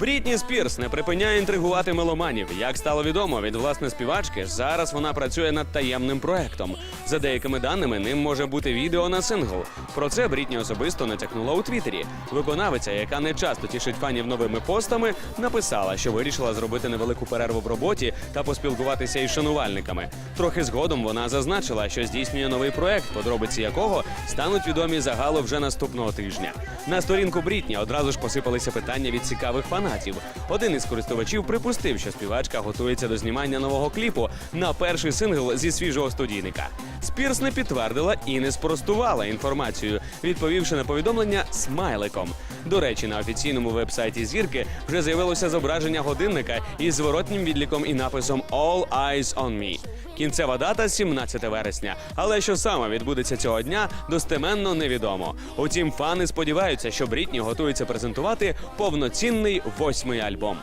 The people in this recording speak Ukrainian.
Брітні Спірс не припиняє інтригувати меломанів. Як стало відомо від власне співачки, зараз вона працює над таємним проектом. За деякими даними, ним може бути відео на сингл. Про це Брітні особисто натякнула у Твіттері. Виконавиця, яка не часто тішить фанів новими постами, написала, що вирішила зробити невелику перерву в роботі та поспілкуватися із шанувальниками. Трохи згодом вона зазначила, що здійснює новий проект, подробиці якого стануть відомі загалу вже наступного тижня. На сторінку Брітні одразу ж посипалися питання від цікавих фанатів. Один із користувачів припустив, що співачка готується до знімання нового кліпу на перший сингл зі свіжого студійника. Спірс не підтвердила і не спростувала інформацію, відповівши на повідомлення смайликом. До речі, на офіційному вебсайті зірки вже з'явилося зображення годинника із зворотнім відліком і написом All Eyes on Me. Кінцева дата 17 вересня. Але що саме відбудеться цього дня, достеменно невідомо. Утім, фани сподіваються, що Брітні готується презентувати повноцінний восьмий альбом.